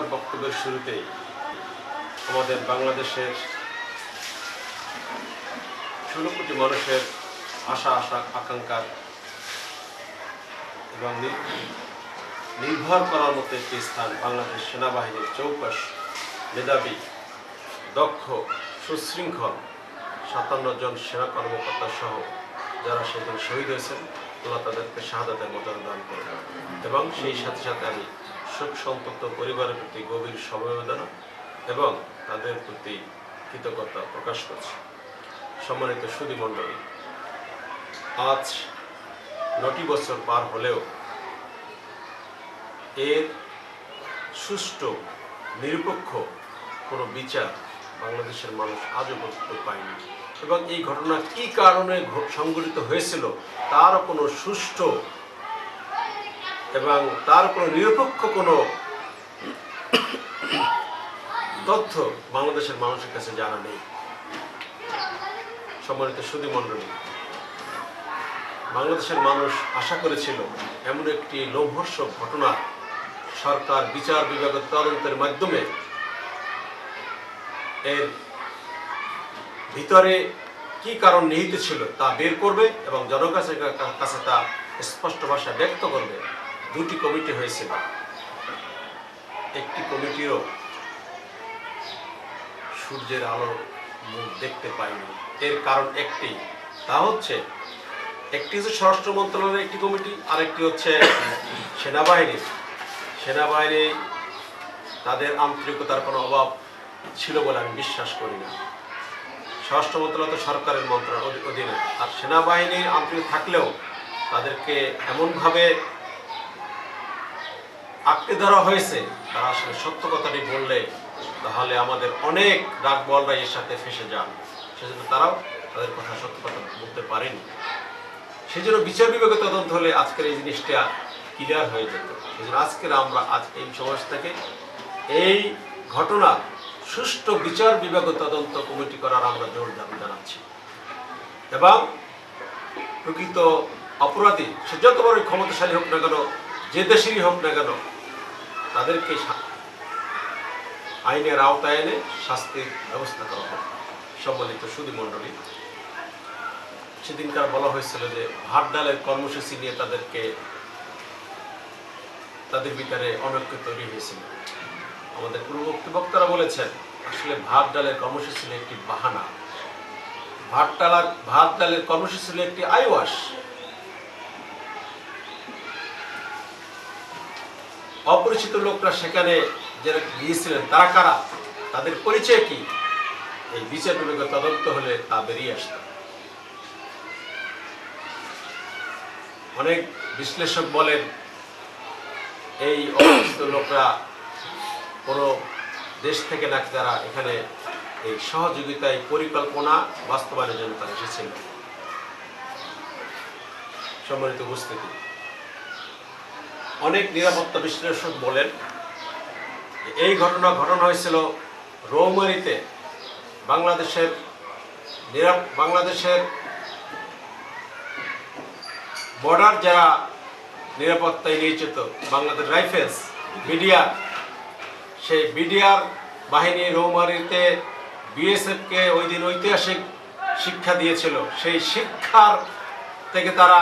আমার বক্তব্যের শুরুতেই আমাদের বাংলাদেশের ষোলো কোটি মানুষের আশা আশা আকাঙ্ক্ষার এবং নির্ভর করার মতো একটি স্থান বাংলাদেশ সেনাবাহিনীর চৌপাশ মেধাবী, দক্ষ, সুশৃঙ্খল সাতান্ন জন সেনা কর্মকর্তা সহ যারা সেদিন শহীদ হয়েছেন, আল্লাহ তাদেরকে শাহাদাতের মতো দান করে এবং সেই সাথে সাথে আমি শোক সন্তপ্ত পরিবারের প্রতি গভীর সমবেদনা এবং তাদের প্রতি কৃতজ্ঞতা প্রকাশ করছি। সম্মানিত সুদী মণ্ডলী আজ নটি বছর পার হলেও এর সুষ্ঠু, নিরপেক্ষ কোনো বিচার বাংলাদেশের মানুষ আজও পর্যন্ত পায়নি। এবং এই ঘটনা কি কারণে সংঘটিত হয়েছিল তার কোনো সুষ্ঠু এবং তার কোনো নিরপেক্ষ কোনো তথ্য বাংলাদেশের মানুষের কাছে জানা নেই। সম্মানিত সুদী মণ্ডলী বাংলাদেশের মানুষ আশা করেছিল এমন একটি লোমহর্ষক ঘটনা সরকার বিচার বিভাগের তদন্তের মাধ্যমে এর ভিতরে কি কারণ নিহিত ছিল তা বের করবে এবং জনগণের কাছে তা স্পষ্ট ভাষায় ব্যক্ত করবে। দুটি কমিটি হয়েছিল। একটি কমিটিও সূর্যের আলো মুখ দেখতে পাইনি এর কারণ একটি, তা হচ্ছে একটি হচ্ছে স্বরাষ্ট্র মন্ত্রণালয়ের একটি কমিটি, আরেকটি হচ্ছে সেনাবাহিনী। সেনাবাহিনী তাদের আন্তরিকতার কোনো অভাব ছিল বলে আমি বিশ্বাস করি না। স্বরাষ্ট্র মন্ত্রণালয় তো সরকারের মন্ত্রণালয় অধীনে। আর সেনাবাহিনীর আন্তরিক থাকলেও তাদেরকে এমনভাবে আঁকড়ে ধরা হয়েছে, তারা আসলে সত্য কথাটি বললে, তাহলে আমাদের অনেক ডাকবলরা এর সাথে ফেসে যান। সেজন্য তারাও তাদের কথা সত্য কথা বলতে পারেনি। সেই জন্য বিচার বিভাগে তদন্ত হলে আজকের এই জিনিসটা ক্লিয়ার হয়ে যেত। সেই জন্য আজকের আমরা আজ এই সমাজ থেকে এই ঘটনা সুষ্ঠু বিচার বিভাগ তদন্ত কমিটি করার আমরা জোর দাবি জানাচ্ছি। এবং প্রকৃত অপরাধী, সে যত বড় ক্ষমতাশালী হোক না কেন, যে দেশেরই হোক না কেন তাদেরকে আইনের আওতায় এনে শাস্তির ব্যবস্থা করা হোক। সম্মানিত সুদী মণ্ডলী সেদিনকার বলা হয়েছিল যে ভাত ডালের কর্মসূচি নিয়ে তাদেরকে তাদের ভিতরে অনৈক্য তৈরি হয়েছিল। আমাদের পূর্ববর্তী বক্তারা বলেছেন, আসলে ভাত ডালের কর্মসূচি একটি বাহানা। ভাত ডালার ভাত ডালের কর্মসূচি একটি আইওয়াস অপরিচিত লোকরা সেখানে যারা গিয়েছিলেন, তারা কারা? তাদের পরিচয় কি? এই বিচার বিভাগের তদন্ত হলে তা বেরিয়ে আসত। অনেক বিশ্লেষক বলেন, এই অপরিচিত লোকরা কোনো দেশ থেকে নাকি তারা এখানে এই সহযোগিতায় পরিকল্পনা বাস্তবায়নের জন্য তারা এসেছিল সম্মানিত উপস্থিতি। অনেক নিরাপত্তা বিশ্লেষক বলেন এই ঘটনা ঘটনা হয়েছিল রৌমারিতে। বাংলাদেশের বাংলাদেশের বর্ডার যারা নিরাপত্তায় নিয়োজিত, বাংলাদেশ রাইফেলস বিডিআর সেই বিডিআর বাহিনী রৌমারিতে বিএসএফকে ওই দিন ঐতিহাসিক শিক্ষা দিয়েছিল। সেই শিক্ষার থেকে তারা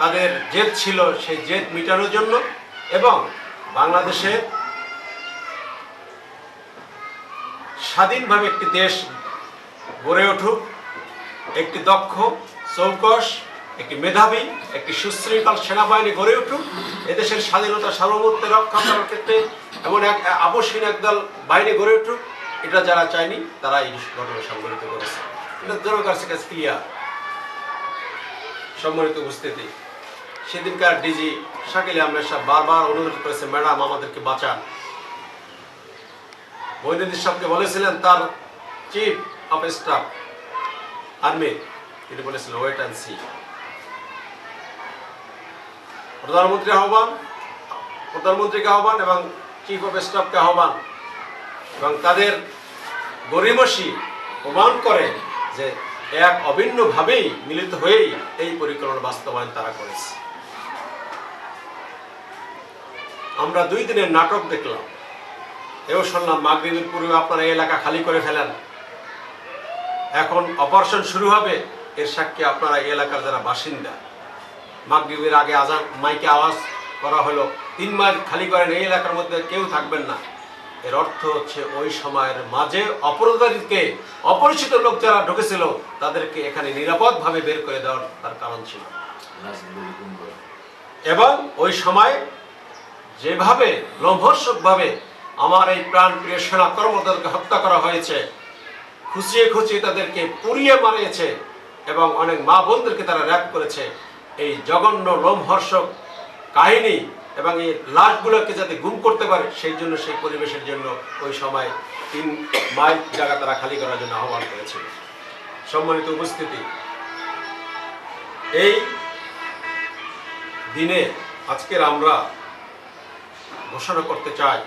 তাদের জেদ ছিল সেই জেদ মিটানোর জন্য এবং বাংলাদেশে স্বাধীনভাবে একটি দেশ গড়ে উঠুক, একটি দক্ষ চৌকস, একটি মেধাবী, একটি সুশৃঙ্খল সেনাবাহিনী গড়ে উঠুক, এদেশের স্বাধীনতা সার্বভৌমত্ব রক্ষা করার ক্ষেত্রে এমন এক আবশ্যিক একদল বাহিনী গড়ে উঠুক, এটা যারা চায়নি তারা এই ঘটনা সংঘটিত করেছে। এটা জনগণের কাছে ক্লিয়ার সম্মানিত উপস্থিতি। সেদিনকার ডিজি শাকিল আহমেদ সাহেব বারবার অনুরোধ করেছে, ম্যাডাম, আমাদেরকে বাঁচান। মহিনুদ্দিন সাহেবকে বলেছিলেন তার চিফ অফ স্টাফ আর্মি, তিনি বলেছিলেন, ওয়েট অ্যান্ড সি। প্রধানমন্ত্রী আহ্বান, প্রধানমন্ত্রীকে আহ্বান এবং চিফ অফ স্টাফকে আহ্বান এবং তাদের গরিমসি প্রমাণ করে যে এক অভিন্নভাবেই মিলিত হয়েই এই পরিকল্পনা বাস্তবায়ন তারা করেছে। আমরা দুই দিনের নাটক দেখলাম। এও শুনলাম মাগরীবের পূর্বে আপনারা এই এলাকা খালি করে ফেলেন। এখন অপারেশন শুরু হবে এর সাক্ষী আপনারা এই এলাকার যারা বাসিন্দা। মাগরীবের আগে আজান মাইকে আওয়াজ করা হলো। তিন মাইল খালি করেন এই এলাকার মধ্যে কেউ থাকবেন না। এর অর্থ হচ্ছে ওই সময়ের মাঝে অপরাধীকে অপরিচিত লোক যারা ঢুকেছিল তাদেরকে এখানে নিরাপদভাবে বের করে দেওয়ার তার কারণ ছিল। এবং ওই সময় যেভাবে লোভর্ষকভাবে আমার এই প্রাণ প্রিয় সেনা কর্মদেরকে হত্যা করা হয়েছে, খুঁচিয়ে খুঁচিয়ে তাদেরকে পুড়িয়ে মারিয়েছে এবং অনেক মা বোনদেরকে তারা র্যাপ করেছে, এই জঘন্য লোমহর্ষক কাহিনী এবং এই লাশগুলোকে যাতে গুম করতে পারে, সেই জন্য সেই পরিবেশের জন্য ওই সময় তিন মাইল জায়গা তারা খালি করার জন্য আহ্বান করেছিল। সম্মানিত উপস্থিতি, এই দিনে আজকের আমরা ঘোষণা করতে চাই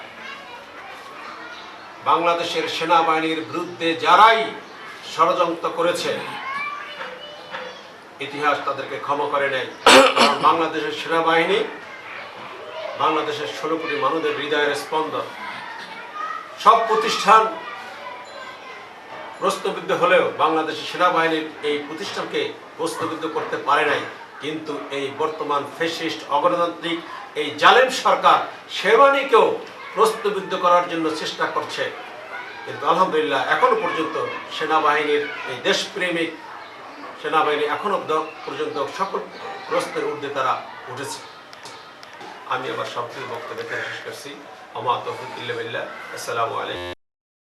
বাংলাদেশের সেনাবাহিনীর বিরুদ্ধে যারাই ষড়যন্ত্র করেছে, ইতিহাস তাদেরকে ক্ষমা করে নেয়। বাংলাদেশের সেনাবাহিনী বাংলাদেশের ষোলো কোটি মানুষের হৃদয়ের স্পন্দন। সব প্রতিষ্ঠান প্রশ্নবিদ্ধ হলেও বাংলাদেশের সেনাবাহিনীর এই প্রতিষ্ঠানকে প্রশ্নবিদ্ধ করতে পারে নাই। কিন্তু এই বর্তমান ফেসিস্ট অগণতান্ত্রিক এই জালেম সরকার শেরওয়ানিকেও প্রশ্নবিদ্ধ করার জন্য চেষ্টা করছে। কিন্তু আলহামদুলিল্লাহ এখনও পর্যন্ত সেনাবাহিনীর এই দেশপ্রেমিক সেনাবাহিনী এখনও পর্যন্ত সকল প্রশ্নের ঊর্ধ্বে তারা উঠেছে। আমি আবার থেকে বক্তব্য শেষ করছি। আমার তফিক আসসালামু আলাইকুম।